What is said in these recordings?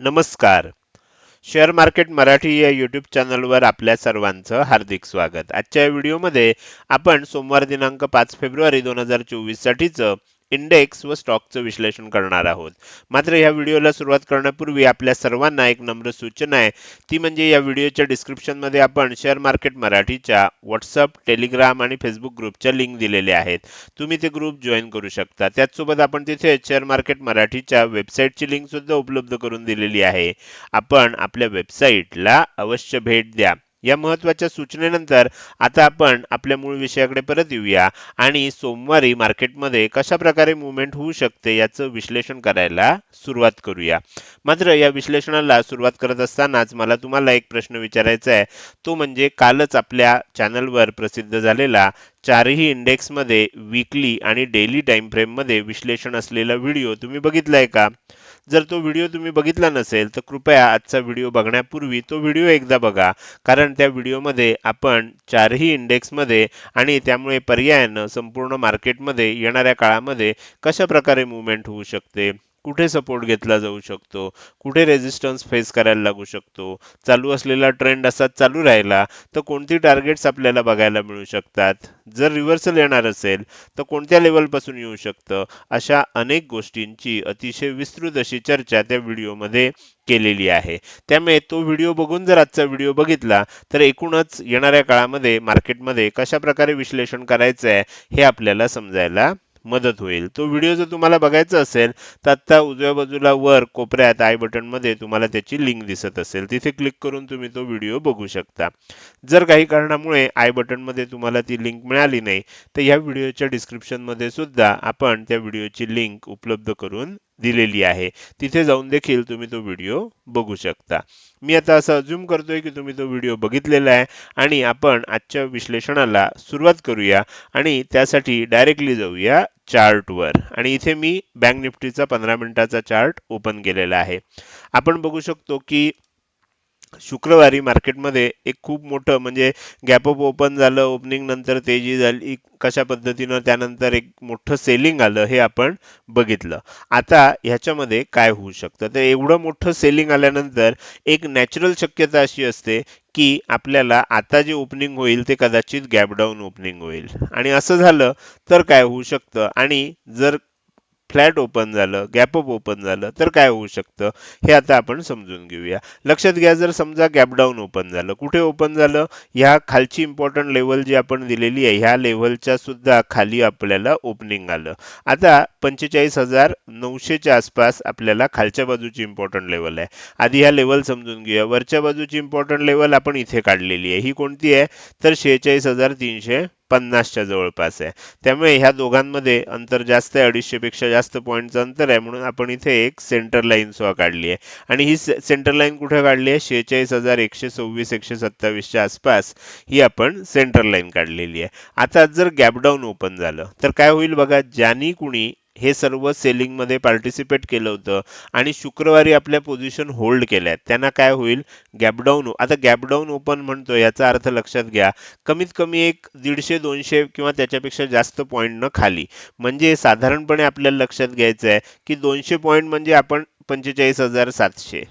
नमस्कार. Share market Marathi या YouTube चॅनलवर आपल्या सर्वांचं हार्दिक स्वागत. आजच्या व्हिडिओमध्ये आपण सोमवार दिनांक पाच फेब्रुवारी दोन हजार चोवीससाठीचं इंडेक्स व स्टॉकचं विश्लेषण करणार आहोत. मात्र या व्हिडिओला सुरुवात करण्यापूर्वी आपल्या सर्वांना एक नम्र सूचना आहे. ती म्हणजे या व्हिडिओच्या डिस्क्रिप्शनमध्ये आपण शेअर मार्केट मराठीच्या व्हॉट्सअप टेलिग्राम आणि फेसबुक ग्रुपच्या लिंक दिलेल्या आहेत. तुम्ही ते ग्रुप जॉईन करू शकता. त्याचसोबत आपण तिथे शेअर मार्केट मराठीच्या वेबसाईटची लिंक सुद्धा उपलब्ध करून दिलेली आहे. आपण आपल्या वेबसाईटला अवश्य भेट द्या. या महत्त्वाच्या सूचनेनंतर आता आपण आपल्या मूळ विषयाकडे परत येऊया. आणि सोमवारी मार्केटमध्ये कशा प्रकारे मुवमेंट होऊ शकते याचं विश्लेषण करायला सुरुवात करूया. मात्र या विश्लेषणाला सुरुवात करत असतानाच मला तुम्हाला एक प्रश्न विचारायचा आहे. तो म्हणजे कालच आपल्या चॅनलवर प्रसिद्ध झालेला चारही इंडेक्समध्ये वीकली आणि डेली टाइम फ्रेममध्ये विश्लेषण असलेला व्हिडिओ तुम्ही बघितलाय का? जर तो व्हिडिओ तुम्ही बघितला नसेल तर कृपया आजचा व्हिडिओ बघण्यापूर्वी तो व्हिडिओ एकदा बघा. कारण त्या व्हिडिओमध्ये आपण चारही इंडेक्समध्ये आणि त्यामुळे पर्यायानं संपूर्ण मार्केटमध्ये येणाऱ्या काळामध्ये कशा प्रकारे मुवमेंट होऊ शकते? कुठे सपोर्ट घेतला जाऊ शकतो? कुठे रेजिस्टन्स फेस करायला लागू शकतो? चालू असलेला ट्रेंड असा चालू राहिला तर कोणती टार्गेट्स आपल्याला बघायला मिळू शकतात? जर रिव्हर्सल येणार असेल तर कोणत्या लेवलपासून येऊ शकतं? अशा अनेक गोष्टींची अतिशय विस्तृत अशी चर्चा त्या व्हिडिओमध्ये केलेली आहे. त्यामुळे तो व्हिडिओ बघून जर आजचा व्हिडिओ बघितला तर एकूणच येणाऱ्या काळामध्ये मार्केटमध्ये कशा प्रकारे विश्लेषण करायचं आहे हे आपल्याला समजायला मदत होईल. तो व्हिडिओ जर तुम्हाला बघायचा असेल तर आता उजव्या बाजूला वर कोपऱ्यात आय बटनमध्ये तुम्हाला त्याची लिंक दिसत असेल. तिथे क्लिक करून तुम्ही तो व्हिडिओ बघू शकता. जर काही कारणामुळे आय बटनमध्ये तुम्हाला ती लिंक मिळाली नाही तर या व्हिडिओच्या डिस्क्रिप्शनमध्ये सुद्धा आपण त्या व्हिडिओची लिंक उपलब्ध करून दिलेली आहे. तिथे जाऊन देखील तुम्ही तो व्हिडिओ बघू शकता. मी आता असं अज्युम करतोय की तुम्ही तो व्हिडिओ बघितलेला आहे आणि आपण आजच्या विश्लेषणाला सुरुवात करूया आणि त्यासाठी डायरेक्टली जाऊया चार्टवर आणि इथे मी बँक निफ्टीचा पंधरा मिनिटाचा चार्ट ओपन केलेला आहे. आपण बघू शकतो की शुक्रवारी मार्केटमध्ये एक खूप मोठं म्हणजे गॅप अप ओपन झालं. ओपनिंग नंतर तेजी झाली. कशा पद्धतीनं त्यानंतर एक मोठं सेलिंग आलं हे आपण बघितलं. आता ह्याच्यामध्ये काय होऊ शकतं? तर एवढं मोठं सेलिंग आल्यानंतर एक नॅचरल शक्यता अशी असते की आपल्याला आता जे ओपनिंग होईल ते कदाचित गॅपडाऊन ओपनिंग होईल. आणि असं झालं तर काय होऊ शकतं? आणि जर फ्लॅट ओपन झालं गॅप अप ओपन झालं तर काय होऊ शकतं? हे आता आपण समजून घेऊया. लक्षात घ्या जर समजा गॅप डाऊन ओपन झालं कुठे ओपन झालं? ह्या खालची इम्पॉर्टंट लेवल जी आपण दिलेली आहे ह्या लेवलच्या सुद्धा खाली आपल्याला ओपनिंग आलं. आता पंचेचाळीस हजार नऊशेच्या आसपास आपल्याला खालच्या बाजूची इम्पॉर्टंट लेवल आहे. आधी ह्या लेवल समजून घेऊया. वरच्या बाजूची इम्पॉर्टंट लेवल आपण इथे काढलेली आहे. ही कोणती आहे? तर शेहेचाळीस हजार तीनशे पन्नासच्या जवळपास आहे. त्यामुळे ह्या दोघांमध्ये अंतर जास्त आहे अडीचशेपेक्षा जास्त पॉईंटचं अंतर आहे म्हणून आपण इथे एक सेंटर लाईन सुद्धा काढली आहे. आणि ही सेंटर लाईन कुठे काढली आहे? शेहेचाळीस हजार एकशे सव्वीस एकशे सत्तावीसच्या आसपास ही आपण सेंटर लाईन काढलेली आहे. आता जर गॅपडाऊन ओपन झालं तर काय होईल बघा? ज्यांनी कुणी हे सर्व सेलिंगमध्ये पार्टिसिपेट केलं होतं. आणि शुक्रवारी आपल्या पोझिशन होल्ड केल्या. त्यांना काय होईल? गॅपडाऊन हो. आता गॅपडाऊन ओपन म्हणतो याचा अर्थ लक्षात घ्या. कमीत कमी एक दीडशे दोनशे किंवा त्याच्यापेक्षा जास्त पॉईंटनं खाली. म्हणजे साधारणपणे आपल्याला लक्षात घ्यायचं आहे की दोनशे पॉईंट म्हणजे आपण पंचेचाळीस हजार सातशे.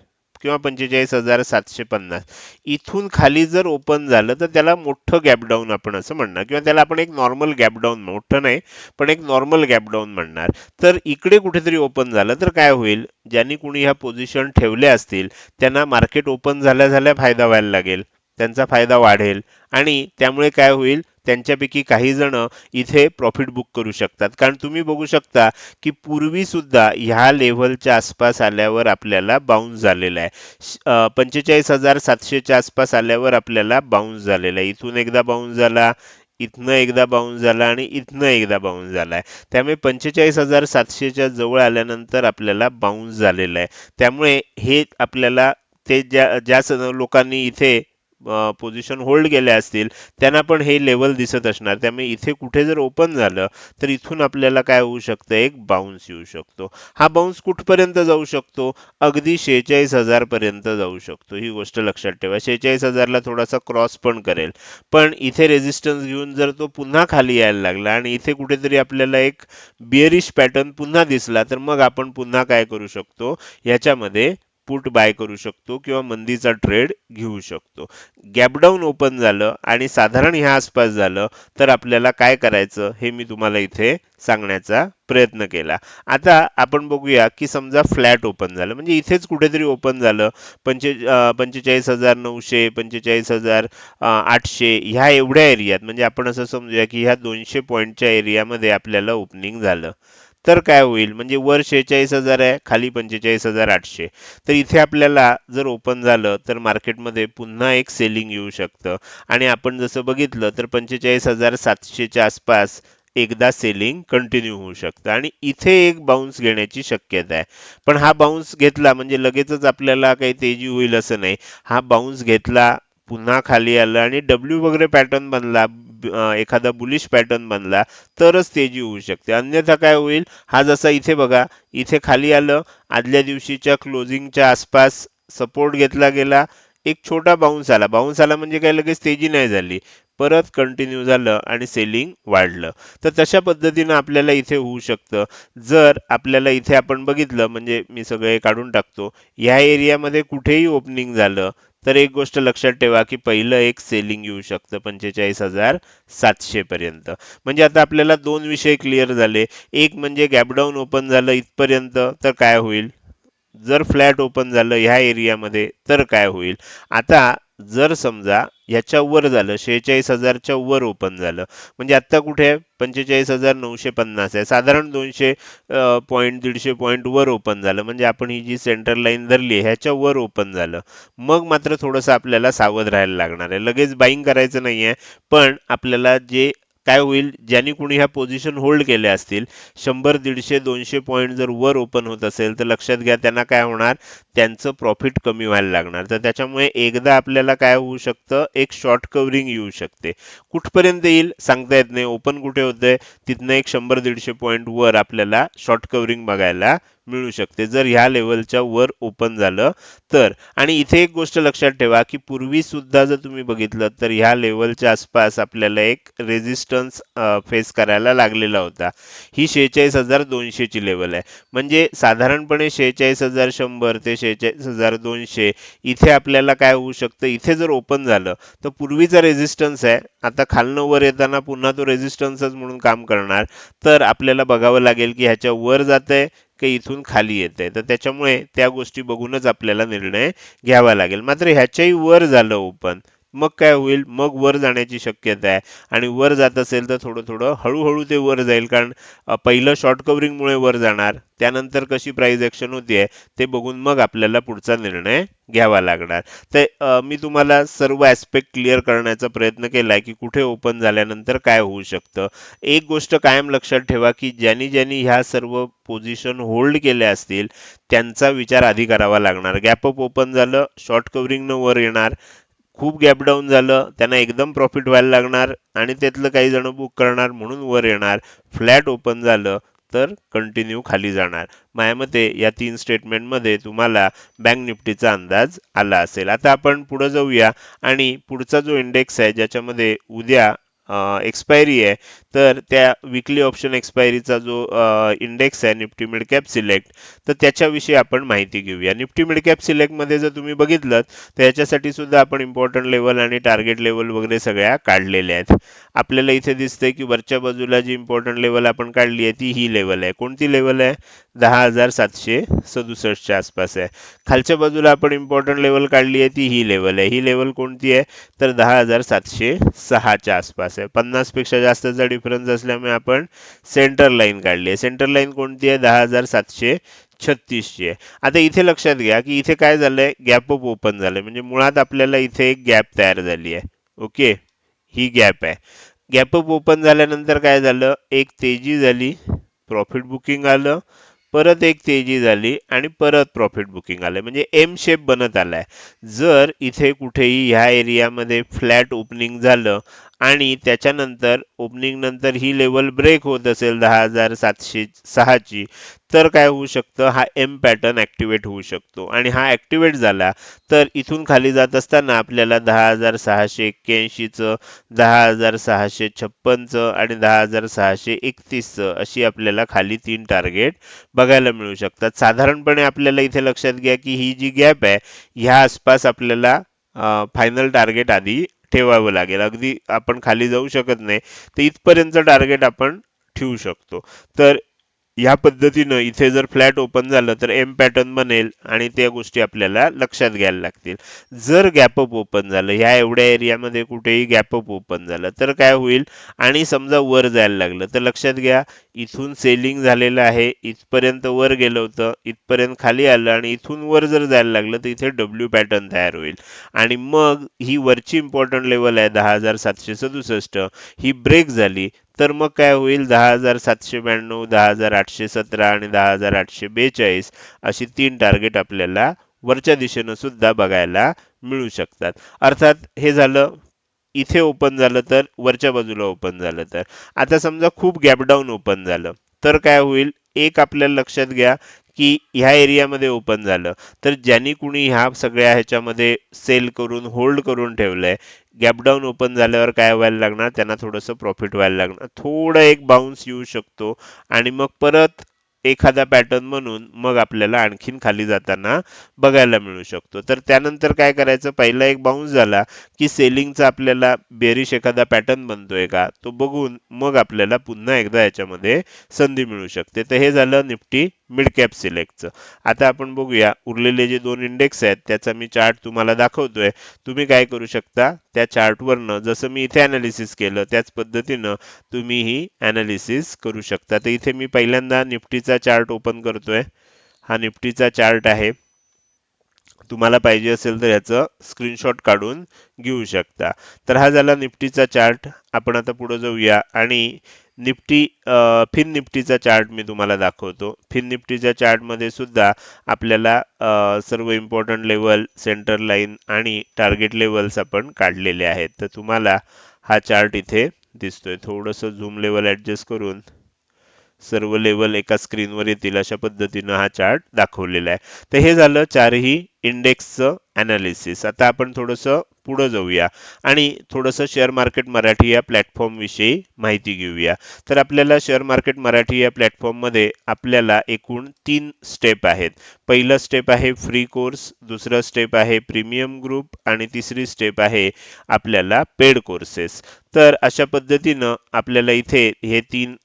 किंवा पंचेचाळीस हजार सातशे पन्नास. इथून खाली जर ओपन झालं तर त्याला मोठं गॅपडाऊन आपण असं म्हणणार. किंवा त्याला आपण एक नॉर्मल गॅपडाऊन मोठं नाही पण एक नॉर्मल गॅपडाऊन म्हणणार. तर इकडे कुठेतरी ओपन झालं तर काय होईल? ज्यांनी कुणी ह्या पोझिशन ठेवल्या असतील त्यांना मार्केट ओपन झाल्या झाल्या फायदा व्हायला लागेल. त्यांचा फायदा वाढेल. आणि त्यामुळे काय होईल? त्यांच्यापैकी काही जण इथे प्रॉफिट बुक करू शकतात. कारण तुम्ही बघू शकता की पूर्वी सुद्धा ह्या लेव्हलच्या आसपास आल्यावर आपल्याला बाउन्स झालेला आहे. पंचेचाळीस हजार सातशेच्या आसपास आल्यावर आपल्याला बाउन्स झालेला आहे. इथून एकदा बाउन्स झाला इथनं एकदा बाउन्स झाला आणि इथनं एकदा बाउन्स आहे. त्यामुळे पंचेचाळीस हजार सातशेच्या जवळ आल्यानंतर आपल्याला बाउन्स झालेला आहे. त्यामुळे हे आपल्याला ते ज्या ज्या लोकांनी इथे पोझिशन होल्ड केल्या असतील त्यांना पण हे लेवल दिसत असणार. त्यामुळे इथे कुठे जर ओपन झालं तर इथून आपल्याला काय होऊ शकतं? एक बाउन्स येऊ शकतो. हा बाउन्स कुठपर्यंत जाऊ शकतो? अगदी शेहेचाळीस हजार पर्यंत जाऊ शकतो. ही गोष्ट लक्षात ठेवा. शेहेचाळीस हजारला थोडासा क्रॉस पण करेल. पण इथे रेजिस्टन्स घेऊन जर तो पुन्हा खाली यायला लागला आणि इथे कुठेतरी आपल्याला एक बिअरिश पॅटर्न पुन्हा दिसला तर मग आपण पुन्हा काय करू शकतो? याच्यामध्ये पुट बाय करू शकतो किंवा मंदीचा ट्रेड घेऊ शकतो. गॅपडाऊन ओपन झालं आणि साधारण ह्या आसपास झालं तर आपल्याला काय करायचं हे मी तुम्हाला इथे सांगण्याचा प्रयत्न केला. आता आपण बघूया की समजा फ्लॅट ओपन झालं म्हणजे इथेच कुठेतरी ओपन झालं. पंचे पंचेचाळीस हजार नऊशे पंचेचाळीस हजार आठशे ह्या एवढ्या एरियात म्हणजे आपण असं समजूया की ह्या दोनशे पॉईंटच्या एरियामध्ये आपल्याला ओपनिंग झालं. तर काय होईल? म्हणजे वर शेहेचाळीस हजार आहे खाली पंचेचाळीस हजार आठशे. तर इथे आपल्याला जर ओपन झालं तर मार्केटमध्ये पुन्हा एक सेलिंग येऊ शकतं. आणि आपण जसं बघितलं तर पंचेचाळीस हजार सातशेच्या आसपास एकदा सेलिंग कंटिन्यू होऊ शकतं. आणि इथे एक बाउन्स घेण्याची शक्यता आहे. पण हा बाउन्स घेतला म्हणजे लगेचच आपल्याला काही तेजी होईल असं नाही. हा बाउन्स घेतला पुन्हा खाली आलं आणि डब्ल्यू वगैरे पॅटर्न बनला एखादा बुलिश पॅटर्न बनला तरच तेजी होऊ शकते. अन्यथा काय होईल? हा जसा इथे बघा इथे खाली आलं आदल्या दिवशीच्या क्लोजिंगच्या आसपास सपोर्ट घेतला गेला एक छोटा बाउन्स आला. बाउन्स आला म्हणजे काय? लगेच तेजी नाही झाली. परत कंटिन्यू झालं आणि सेलिंग वाढलं. तर तशा पद्धतीनं आपल्याला इथे होऊ शकतं. जर आपल्याला इथे आपण बघितलं म्हणजे मी सगळे काढून टाकतो ह्या एरियामध्ये कुठेही ओपनिंग झालं तर एक गोष्ट लक्षात ठेवा की पहिलं एक सेलिंग येऊ शकतं पंचेचाळीस हजार सातशे पर्यंत. म्हणजे आता आपल्याला दोन विषय क्लिअर झाले. एक म्हणजे गॅपडाऊन ओपन झालं इथपर्यंत तर काय होईल? जर फ्लॅट ओपन झालं ह्या एरियामध्ये तर काय होईल? आता जर समजा ह्याच्या वर झालं शेहेचाळीस हजारच्या वर ओपन झालं म्हणजे आत्ता कुठे आहे? पंचेचाळीस हजार नऊशे पन्नास आहे. साधारण दोनशे पॉईंट दीडशे पॉईंट वर ओपन झालं. म्हणजे आपण ही जी सेंटर लाईन धरली ह्याच्या वर ओपन झालं. मग मात्र थोडंसं आपल्याला सावध राहायला लागणार आहे. लगेच बाईंग करायचं नाही आहे पण आपल्याला जे काय होईल? ज्यांनी कुणी ह्या पोझिशन होल्ड केल्या असतील शंभर दीडशे दोनशे पॉईंट जर वर ओपन होत असेल तर लक्षात घ्या त्यांना काय होणार? त्यांचं प्रॉफिट कमी व्हायला लागणार. तर त्याच्यामुळे एकदा आपल्याला काय होऊ शकतं? एक शॉर्ट कव्हरिंग येऊ शकते. कुठपर्यंत येईल? सांगता येत नाही. ओपन कुठे होतंय? तिथनं एक शंभर दीडशे पॉईंट वर आपल्याला शॉर्ट कव्हरिंग बघायला मिळू शकते. जर ह्या लेवलच्या वर ओपन झालं तर. आणि इथे एक गोष्ट लक्षात ठेवा की पूर्वी सुद्धा जर तुम्ही बघितलं तर ह्या लेवलच्या आसपास आपल्याला एक रेझिस्टन्स फेस करायला लागलेला होता. ही शेहेचाळीस हजार दोनशेची लेवल आहे. म्हणजे साधारणपणे शेहेचाळीस हजार शंभर ते शेहेचाळीस हजार दोनशे इथे आपल्याला काय होऊ शकतं? इथे जर ओपन झालं तर पूर्वीचा रेझिस्टन्स आहे. आता खालनं वर येताना पुन्हा तो रेझिस्टन्सच म्हणून काम करणार. तर आपल्याला बघावं लागेल की ह्याच्या वर जातंय की इथून खाली येतंय. तर त्याच्यामुळे त्या गोष्टी बघूनच आपल्याला निर्णय घ्यावा लागेल. मात्र ह्याच्याही वर झालं ओपन मग काय होईल? मग वर जाण्याची शक्यता आहे. आणि वर जात असेल तर थोडं थोडं हळूहळू ते वर जाईल. कारण पहिलं शॉर्ट कव्हरिंगमुळे वर जाणार. त्यानंतर कशी प्राईज ॲक्शन होतीये ते बघून मग आपल्याला पुढचा निर्णय घ्यावा लागणार. तर मी तुम्हाला सर्व ॲस्पेक्ट क्लिअर करण्याचा प्रयत्न केलाय की कुठे ओपन झाल्यानंतर काय होऊ शकतं. एक गोष्ट कायम लक्षात ठेवा की ज्यांनी ज्यांनी ह्या सर्व पोझिशन होल्ड केल्या असतील त्यांचा विचार आधी करावा लागणार. गॅप अप ओपन झालं शॉर्ट कव्हरिंगनं वर येणार. खूप गॅप डाऊन झालं. त्यांना एकदम प्रॉफिट व्हायला लागणार आणि त्यातलं काही जण बुक करणार म्हणून वर येणार. फ्लॅट ओपन झालं तर कंटिन्यू खाली जाणार. माझ्या मते या तीन स्टेटमेंटमध्ये तुम्हाला बँक निफ्टीचा अंदाज आला असेल. आता आपण पुढे जाऊया आणि पुढचा जो इंडेक्स आहे ज्याच्यामध्ये उद्या एक्सपायरी आहे तर त्या विकली ऑप्शन एक्सपायरीचा जो इंडेक्स आहे निफ्टी मिड कॅप सिलेक्ट तर त्याच्याविषयी आपण माहिती घेऊया. निफ्टी मिड कॅप सिलेक्टमध्ये जर तुम्ही बघितलं तर याच्यासाठी सुद्धा आपण इम्पॉर्टंट लेवल आणि टार्गेट लेवल वगैरे सगळ्या काढलेल्या आहेत. आपल्याला इथे दिसतंय की वरच्या बाजूला जी इम्पॉर्टंट लेवल आपण काढली आहे ती ही लेवल आहे. कोणती लेवल आहे? दहा हजार सातशे सदुसष्टच्या आसपास आहे. खालच्या बाजूला आपण इम्पॉर्टंट लेवल काढली आहे ती ही लेवल आहे. ही लेवल कोणती आहे? तर दहा हजार सातशे सहाच्या आसपास आहे. पन्नासपेक्षा जास्तचा डिफरन्स असल्यामुळे आपण सेंटर लाईन काढली आहे. सेंटर लाईन कोणती आहे? दहा हजार सातशे छत्तीसची आहे. आता इथे लक्षात घ्या की इथे काय झालंय? गॅप अप ओपन झालंय. म्हणजे मुळात आपल्याला इथे एक गॅप तयार झाली आहे. ओके ही गॅप आहे. गॅप अप ओपन झाल्यानंतर काय झालं? एक तेजी झाली. प्रॉफिट बुकिंग आलं. परत एक तेजी झाली आणि परत प्रॉफिट बुकिंग आलं म्हणजे एम शेप बनत आलाय. जर इथे कुठेही ह्या एरियामध्ये फ्लॅट ओपनिंग झालं आणि त्याच्यानंतर ओपनिंग नंतर ही लेवल ब्रेक होत असेल दहा हजार सातशे सहाची तर काय होऊ शकतं? हा एम पॅटर्न ॲक्टिवेट होऊ शकतो. आणि हा ॲक्टिवेट झाला तर इथून खाली जात असताना आपल्याला दहा हजार सहाशे एक्क्याऐंशीचं दहा हजार सहाशे छप्पनचं आणि दहा हजार सहाशे एकतीसचं अशी आपल्याला खाली तीन टार्गेट बघायला मिळू शकतात. साधारणपणे आपल्याला इथे लक्षात घ्या की ही जी गॅप आहे ह्या आसपास आपल्याला फायनल टार्गेट आधी ठेवावं लागेल. अगदी आपण खाली जाऊ शकत नाही. तर इथपर्यंत टार्गेट आपण ठेवू शकतो. तर ह्या पद्धतीनं इथे जर फ्लॅट ओपन झालं तर एम पॅटर्न बनेल आणि त्या गोष्टी आपल्याला लक्षात घ्यायला लागतील. जर गॅपअप ओपन झालं ह्या एवढ्या एरियामध्ये कुठेही गॅपअप ओपन झालं तर काय होईल? आणि समजा वर जायला लागलं तर लक्षात घ्या इथून सेलिंग झालेलं आहे इथपर्यंत वर गेलं होतं इथपर्यंत खाली आलं आणि इथून वर जर जायला लागलं तर इथे डब्ल्यू पॅटर्न तयार होईल. आणि मग ही वरची इम्पॉर्टंट लेवल आहे दहा हजार सातशे सदुसष्ट ही ब्रेक झाली तर मग काय होईल? दहा हजार सातशे ब्याण्णव दहा हजार आठशे सतरा आणि दहा हजार आठशे बेचाळीस अशी तीन टार्गेट आपल्याला वरच्या दिशेनं सुद्धा बघायला मिळू शकतात. अर्थात हे झालं इथे ओपन झालं तर वरच्या बाजूला ओपन झालं तर. आता समजा खूप गॅप डाऊन ओपन झालं तर काय होईल? एक आपल्याला लक्षात घ्या की ह्या एरियामध्ये ओपन झालं. तर ज्यांनी कुणी ह्या सगळ्या ह्याच्यामध्ये सेल करून होल्ड करून ठेवलंय गॅपडाऊन ओपन झाल्यावर काय व्हायला लागणार? त्यांना थोडंसं प्रॉफिट व्हायला लागणार. थोडं एक बाउन्स येऊ शकतो आणि मग परत एखादा पॅटर्न म्हणून मग आपल्याला आणखीन खाली जाताना बघायला मिळू शकतो. तर त्यानंतर काय करायचं? पहिला एक बाउन्स झाला की सेलिंगचा आपल्याला बेरिश एखादा पॅटर्न बनतोय का? तो बघून मग आपल्याला पुन्हा एकदा याच्यामध्ये संधी मिळू शकते. तर हे झालं निफ्टी मिड कॅप सिलेक्टचं आता आपण बघूया उरलेले जे दोन इंडेक्स आहेत त्याचा मी चार्ट तुम्हाला दाखवतोय. तुम्ही काय करू शकता त्या चार्टवरनं जसं मी इथे अनालिसिस केलं त्याच पद्धतीनं तुम्हीही अनालिसिस करू शकता. तर इथे मी पहिल्यांदा निफ्टीचा चार्ट ओपन करतोय. हा निफ्टीचा चार्ट आहे. तुम्हाला पाहिजे असेल तर याचं स्क्रीनशॉट काढून घेऊ शकता. तर हा झाला निफ्टीचा चार्ट आपण आता पुढे जाऊया. आणि निफ्टी फिन निफ्टीचा चार्ट मी तुम्हाला दाखवतो. फिन निफ्टीच्या चार्टमध्ये सुद्धा आपल्याला सर्व इम्पॉर्टंट लेवल सेंटर लाईन आणि टार्गेट लेवल्स आपण काढलेले आहेत. तर तुम्हाला हा चार्ट इथे दिसतोय. थोडंसं झूम लेवल ॲडजस्ट करून सर्व लेवल एका स्क्रीनवर येतील अशा पद्धतीनं हा चार्ट दाखवलेला आहे. तर हे झालं चारही इंडेक्सचं ॲनालिसिस आता आपण थोडंसं पुढं जाऊया आणि थोडंसं शेअर मार्केट मराठी या प्लॅटफॉर्मविषयी माहिती घेऊया. तर आपल्याला शेअर मार्केट मराठी या प्लॅटफॉर्ममध्ये आपल्याला एकूण तीन स्टेप आहेत. पहिलं स्टेप आहे फ्री कोर्स दुसरं स्टेप आहे प्रीमियम ग्रुप आणि तिसरी स्टेप आहे आपल्याला पेड कोर्सेस तर अशा पद्धतीनं आपल्याला इथे हे तीन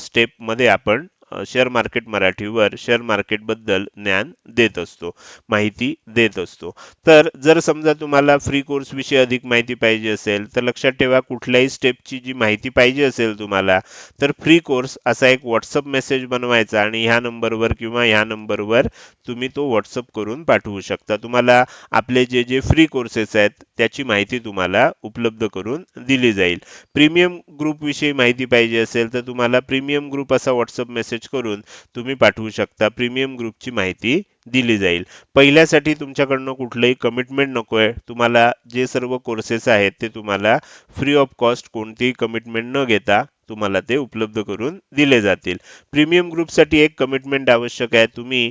स्टेपमध्ये आपण शेअर मार्केट मराठीवर शेअर मार्केटबद्दल ज्ञान देत असतो माहिती देत असतो. तर जर समजा तुम्हाला फ्री कोर्सविषयी अधिक माहिती पाहिजे असेल तर लक्षात ठेवा कुठल्याही स्टेपची जी माहिती पाहिजे असेल तुम्हाला तर फ्री कोर्स असा एक व्हॉट्सअप मेसेज बनवायचा आणि ह्या नंबरवर किंवा ह्या नंबरवर तुम्ही तो व्हॉट्सअप करून पाठवू शकता. तुम्हाला आपले जे जे फ्री कोर्सेस आहेत त्याची माहिती तुम्हाला उपलब्ध करून दिली जाईल. प्रीमियम ग्रुपविषयी माहिती पाहिजे असेल तर तुम्हाला प्रीमियम ग्रुप असा व्हॉट्सअप मेसेज करून तुम्ही पाठवू शकता. प्रीमियम ग्रुपची माहिती दिली जाईल. पहिल्यासाठी तुमच्याकडनं कुठलंही कमिटमेंट नको आहे तुम्हाला जे सर्व कोर्सेस आहेत ते तुम्हाला फ्री ऑफ कॉस्ट कोणतीही कमिटमेंट न घेता तुम्हाला ते उपलब्ध करून दिले जातील. प्रीमियम ग्रुपसाठी एक कमिटमेंट आवश्यक आहे. तुम्ही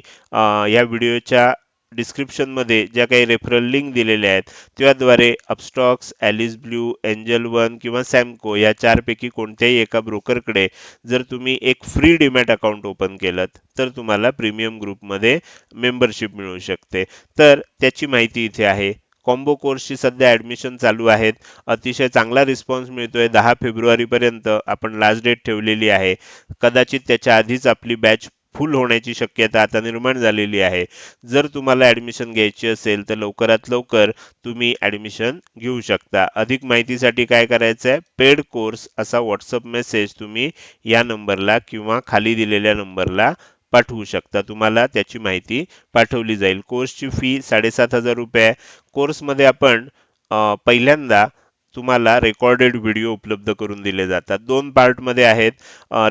या व्हिडिओच्या डिस्क्रिप्शनमध्ये ज्या काही रेफरल लिंक दिलेल्या आहेत त्याद्वारे Upstox Alice blue Angel one किंवा सॅमको या चारपैकी कोणत्याही एका ब्रोकरकडे जर तुम्ही एक फ्री डिमॅट अकाउंट ओपन केलं तर तुम्हाला प्रीमियम ग्रुपमध्ये मेंबरशिप मिळू शकते. तर त्याची माहिती इथे आहे. कॉम्बो कोर्सची सध्या ऍडमिशन चालू आहेत. अतिशय चांगला रिस्पॉन्स मिळतोय. दहा फेब्रुवारीपर्यंत आपण लास्ट डेट ठेवलेली आहे. कदाचित त्याच्या आधीच आपली बॅच फुल होण्याची शक्यता आता निर्माण झालेली आहे. जर तुम्हाला ऍडमिशन घ्यायची असेल तर लवकरात लवकर तुम्ही ऍडमिशन घेऊ शकता. अधिक माहितीसाठी काय करायचं आहे पेड कोर्स असा व्हॉट्सअप मेसेज तुम्ही या नंबरला किंवा खाली दिलेल्या नंबरला पाठवू शकता. तुम्हाला त्याची माहिती पाठवली जाईल. कोर्सची फी साडेसात हजार रुपये कोर्समध्ये आपण पहिल्यांदा तुम्हाला रेकॉर्डेड व्हिडिओ उपलब्ध करून दिले जातात. दोन पार्टमध्ये आहेत.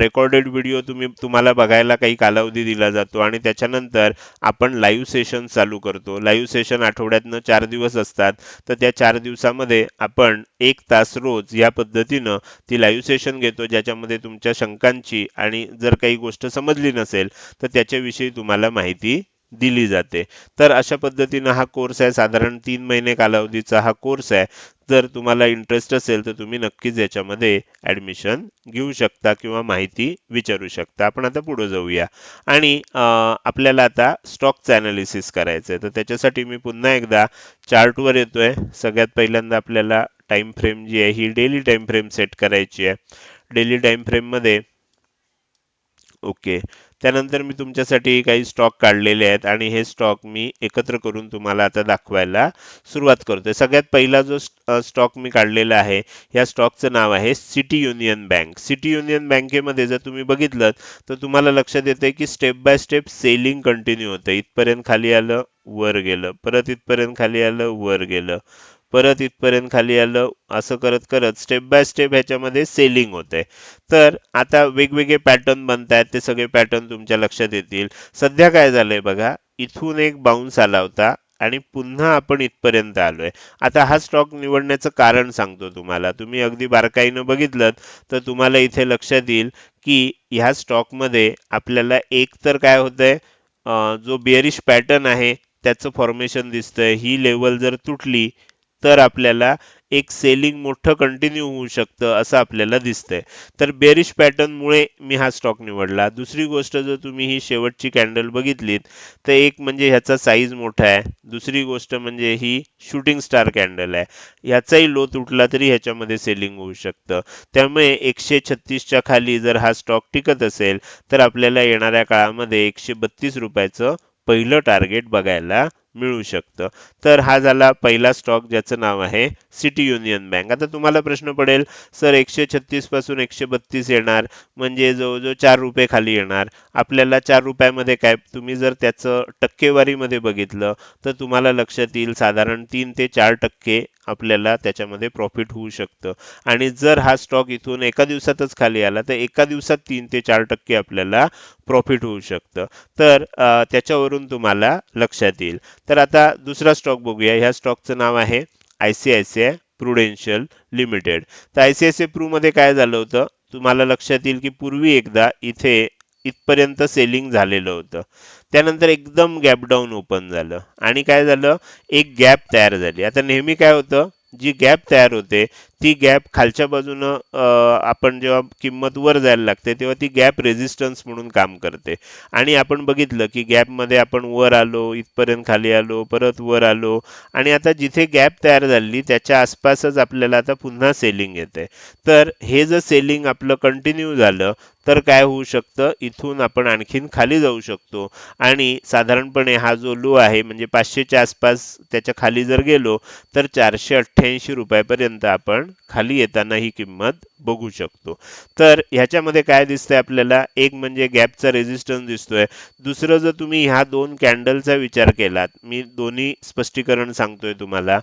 रेकॉर्डेड व्हिडिओ तुम्ही तुम्हाला बघायला काही कालावधी दिला जातो आणि त्याच्यानंतर आपण लाईव्ह सेशन चालू करतो. लाईव्ह सेशन आठवड्यातनं चार दिवस असतात. तर त्या चार दिवसामध्ये आपण एक तास रोज या पद्धतीनं ती लाईव्ह सेशन घेतो ज्याच्यामध्ये तुमच्या शंकांची आणि जर काही गोष्ट समजली नसेल तर त्याच्याविषयी तुम्हाला माहिती दिली जाते. तर अशा पद्धतीनं हा कोर्स आहे. साधारण तीन महिने कालावधीचा हा कोर्स आहे. जर तुम्हाला इंटरेस्ट असेल तर तुम्ही नक्कीच याच्यामध्ये ऍडमिशन घेऊ शकता किंवा माहिती विचारू शकता. आपण आता पुढे जाऊया. आणि आपल्याला आता स्टॉकचं ॲनालिसिस करायचं आहे तर त्याच्यासाठी मी पुन्हा एकदा चार्टवर येतोय. सगळ्यात पहिल्यांदा आपल्याला टाइम फ्रेम जी आहे ही डेली टाईम फ्रेम सेट करायची आहे. डेली टाइम फ्रेममध्ये ओके. त्यानंतर मी तुमच्यासाठी काही स्टॉक काढलेले आहेत आणि हे स्टॉक मी एकत्र करून तुम्हाला आता दाखवायला सुरुवात करतोय. सगळ्यात पहिला जो स्टॉक मी काढलेला आहे या स्टॉकचं नाव आहे City Union Bank City Union बँकेमध्ये जर तुम्ही बघितलं तर तुम्हाला लक्षात येते की step by step selling continue होतं. इथपर्यंत खाली आलं वर गेलं. परत इथपर्यंत खाली आलं वर गेलं. परत इथपर्यंत खाली आलं असं करत करत स्टेप बाय स्टेप ह्याच्यामध्ये सेलिंग होते. तर आता वेगवेगळे पॅटर्न बनत आहेत ते सगळे पॅटर्न तुमच्या लक्षात येतील. सध्या काय झालंय बघा इथून एक बाउन्स आला होता आणि पुन्हा आपण इथपर्यंत आलोय. आता हा स्टॉक निवडण्याचं कारण सांगतो तुम्हाला. तुम्ही अगदी बारकाईनं बघितलं तर तुम्हाला इथे लक्षात येईल की ह्या स्टॉकमध्ये आपल्याला एक तर काय होतंय जो बेअरिश पॅटर्न आहे त्याचं फॉर्मेशन दिसतंय. ही लेवल जर तुटली तर आपल्याला एक सेलिंग मोठं कंटिन्यू होऊ शकतं असं आपल्याला दिसतंय. तर बेरिश पॅटर्नमुळे मी हा स्टॉक निवडला. दुसरी गोष्ट जर तुम्ही ही शेवटची कॅन्डल बघितलीत तर एक म्हणजे ह्याचा साईज मोठा आहे. दुसरी गोष्ट म्हणजे ही शूटिंग स्टार कॅन्डल आहे. ह्याचाही लो तुटला तरी ह्याच्यामध्ये सेलिंग होऊ शकतं. त्यामुळे एकशे छत्तीसच्या खाली जर हा स्टॉक टिकत असेल तर आपल्याला येणाऱ्या काळामध्ये एकशे बत्तीस रुपयाचं पहिलं टार्गेट बघायला मिळू शकतं. तर हा झाला पहिला स्टॉक ज्याचं नाव आहे सिटी युनियन बँक आता तुम्हाला प्रश्न पडेल सर एकशे छत्तीसपासून एकशे बत्तीस येणार म्हणजे जवळजवळ चार रुपये खाली येणार. आपल्याला चार रुपयामध्ये काय तुम्ही जर त्याचं टक्केवारीमध्ये बघितलं तर तुम्हाला लक्षात येईल साधारण तीन ते चार टक्के आपल्याला त्याच्यामध्ये प्रॉफिट होऊ शकतं. आणि जर हा स्टॉक इथून एका दिवसातच खाली आला तर एका दिवसात तीन ते चार टक्के आपल्याला प्रॉफिट होऊ शकतं. तर त्याच्यावरून तुम्हाला लक्षात येईल. तर आता दुसरा स्टॉक बघूया. ह्या स्टॉकचं नाव आहे I C I C I Prudential limited तर I C I C I Pru मध्ये काय झालं होतं? तुम्हाला लक्षात येईल की पूर्वी एकदा इथे इथपर्यंत सेलिंग झालेलं होतं. त्यानंतर एकदम गॅप डाऊन ओपन झालं. आणि काय झालं? एक गॅप तयार झाली. आता नेहमी काय होतं? जी गॅप तयार होते ती गॅप खालच्या बाजूनं आपण जेव्हा किंमत वर जायला लागते तेव्हा ती गॅप रेझिस्टन्स म्हणून काम करते. आणि आपण बघितलं की गॅपमध्ये आपण वर आलो इथपर्यंत खाली आलो परत वर आलो आणि आता जिथे गॅप तयार झाली त्याच्या आसपासच आपल्याला आता पुन्हा सेलिंग येते. तर हे जर सेलिंग आपलं कंटिन्यू झालं तर काय होऊ शकतं? इथून आपण आणखीन खाली जाऊ शकतो. आणि साधारणपणे हा जो लो आहे म्हणजे पाचशेच्या आसपास त्याच्याखाली जर गेलो तर चारशे अठ्ठ्याऐंशी रुपयापर्यंत आपण खाली येताना ही किंमत बघू शकतो. तर ह्याच्यामध्ये काय दिसतंय आपल्याला? एक म्हणजे गॅपचा रेझिस्टन्स दिसतोय. दुसरं जर तुम्ही ह्या दोन कॅन्डलचा विचार केलात मी दोन्ही स्पष्टीकरण सांगतोय तुम्हाला.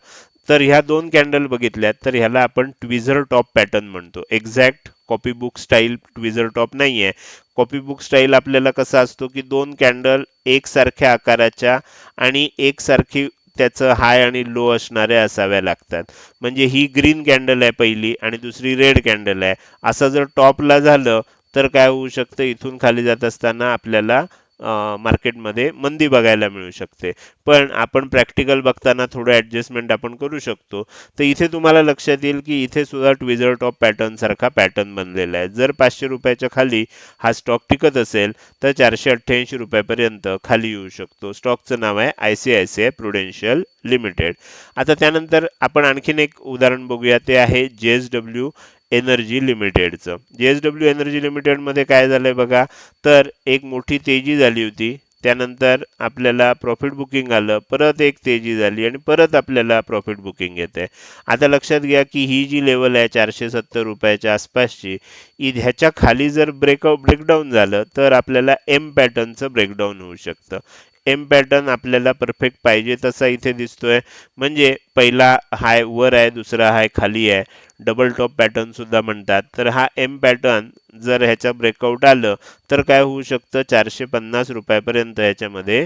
तर ह्या दोन कॅन्डल बघितल्यात तर ह्याला आपण ट्विझर टॉप पॅटर्न म्हणतो. Exact copy book style tweezer top नाहीये. कॉपी बुक स्टाईल आपल्याला कसा असतो की दोन कॅन्डल एकसारख्या आकाराच्या आणि एकसारखी त्याचं हाय आणि लो असणाऱ्या असाव्या लागतात. म्हणजे ही ग्रीन कॅन्डल आहे पहिली आणि दुसरी रेड कॅन्डल आहे. असं जर टॉपला झालं तर काय होऊ शकतं? इथून खाली जात असताना आपल्याला मार्केटमध्ये मंदी बघायला मिळू शकते. पण आपण प्रॅक्टिकल बघताना थोडं ॲडजस्टमेंट आपण करू शकतो. तर इथे तुम्हाला लक्षात येईल की इथे सुद्धा ट्विझर टॉप पॅटर्न सारखा पॅटर्न बनलेला आहे. जर पाचशे रुपयाच्या खाली हा स्टॉक टिकत असेल तर चारशे अठ्ठ्याऐंशी रुपयापर्यंत खाली येऊ शकतो. स्टॉकचं नाव आहे I C I C I Prudential limited आता त्यानंतर आपण आणखीन एक उदाहरण बघूया. ते आहे जे एस डब्ल्यू एनर्जी लिमिटेडचं जे एस डब्ल्यू एनर्जी लिमिटेडमध्ये काय झालंय बघा तर एक मोठी तेजी झाली होती. त्यानंतर आपल्याला प्रॉफिट बुकिंग आलं परत एक तेजी झाली आणि परत आपल्याला प्रॉफिट बुकिंग येते. आता लक्षात घ्या की ही जी लेवल आहे चारशे सत्तर रुपयाच्या आसपासची ह्याच्या खाली जर ब्रेकआउट ब्रेकडाऊन झालं तर आपल्याला एम पॅटर्नचं ब्रेकडाऊन होऊ शकतं. एम पॅटर्न आपल्याला परफेक्ट पाहिजे तसा इथे दिसतोय. म्हणजे पहिला हाय वर आहे दुसरा हाय खाली आहे. डबल टॉप पॅटर्न सुद्धा म्हणतात. तर हा एम पॅटर्न जर ह्याच्या ब्रेकआउट आलं तर काय होऊ शकतं? चारशे पन्नास रुपयापर्यंत ह्याच्यामध्ये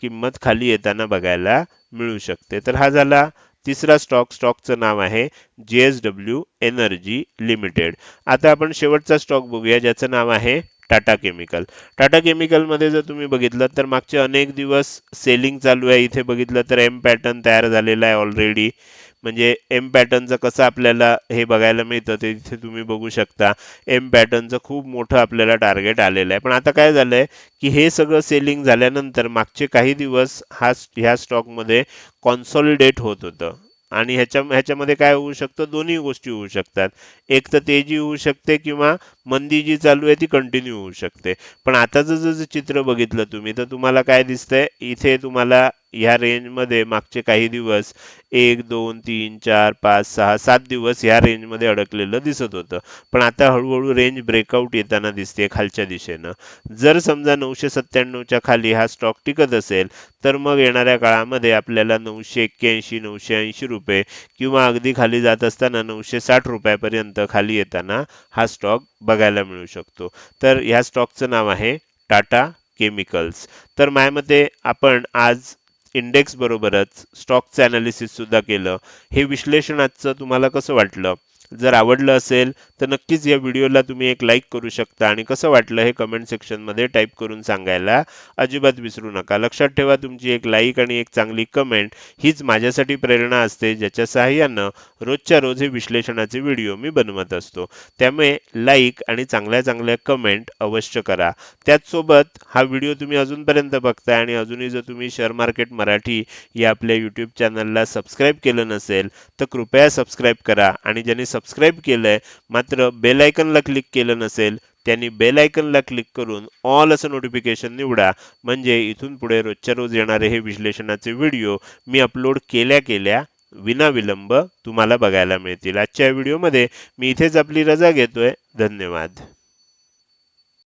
किंमत खाली येताना बघायला मिळू शकते. तर हा झाला तिसरा स्टॉक स्टॉकचं नाव आहे जे एस डब्ल्यू एनर्जी लिमिटेड आता आपण शेवटचा स्टॉक बघूया ज्याचं नाव आहे टाटा केमिकल. टाटा केमिकलमध्ये जर तुम्ही बघितलं तर मागचे अनेक दिवस सेलिंग चालू आहे. इथे बघितलं तर एम पॅटर्न तयार झालेला आहे ऑलरेडी म्हणजे एम पॅटर्नचं कसं आपल्याला हे बघायला मिळतं ते इथे तुम्ही बघू शकता. एम पॅटर्नचं खूप मोठं आपल्याला टार्गेट आलेलं आहे. पण आता काय झालंय की हे सगळं सेलिंग झाल्यानंतर मागचे काही दिवस हा ह्या स्टॉकमध्ये कॉन्सॉलिडेट होत होतं. आणि ह्याच्या ह्याच्यामध्ये काय होऊ शकतं? दोन्ही गोष्टी होऊ शकतात. एक तर तेजी होऊ शकते किंवा मंदी जी चालू आहे ती कंटिन्यू होऊ शकते. पण आताचं जर चित्र बघितलं तुम्ही तर तुम्हाला काय दिसतंय? इथे तुम्हाला ह्या रेंजमध्ये मागचे काही दिवस एक दोन तीन चार पाच सहा सात दिवस ह्या रेंजमध्ये अडकलेलं दिसत होतं. पण आता हळूहळू रेंज ब्रेकआउट येताना दिसते खालच्या दिशेनं. जर समजा नऊशे सत्त्याण्णवच्या खाली हा स्टॉक टिकत असेल तर मग येणाऱ्या काळामध्ये आपल्याला नऊशे एक्क्याऐंशी नऊशे ऐंशी रुपये किंवा अगदी खाली जात असताना नऊशे साठ रुपयापर्यंत खाली येताना हा स्टॉक बघायला मिळू शकतो. तर ह्या स्टॉकचं नाव आहे टाटा केमिकल्स. तर माझ्या मते आपण आज इंडेक्स बरोबरच स्टॉकचं अनालिसिस सुद्धा केलं. हे विश्लेषणाचं तुम्हाला कसं वाटलं? जर आवडलं असेल तर नक्कीच या व्हिडिओला तुम्ही एक लाईक करू शकता. आणि कसं वाटलं हे कमेंट सेक्शनमध्ये टाईप करून सांगायला अजिबात विसरू नका. लक्षात ठेवा तुमची एक लाईक आणि एक चांगली कमेंट हीच माझ्यासाठी प्रेरणा असते ज्याच्या सहाय्यानं रोजच्या रोज हे विश्लेषणाचे व्हिडिओ मी बनवत असतो. त्यामुळे लाईक आणि चांगल्या चांगल्या कमेंट अवश्य करा. त्याचसोबत हा व्हिडिओ तुम्ही अजूनपर्यंत बघताय आणि अजूनही जर तुम्ही शेअर मार्केट मराठी या आपल्या यूट्यूब चॅनलला सबस्क्राईब केलं नसेल तर कृपया सबस्क्राईब करा आणि ज्यांनी सबस्क्राईब केलंय मात्र बेल आयकनला क्लिक केलं नसेल त्यांनी बेल आयकनला क्लिक करून ऑल असं नोटिफिकेशन निवडा. म्हणजे इथून पुढे रोजच्या रोज येणारे हे विश्लेषणाचे व्हिडिओ मी अपलोड केल्या केल्या विनाविलंब तुम्हाला बघायला मिळतील. आजच्या व्हिडिओमध्ये मी इथेच आपली रजा घेतोय. धन्यवाद.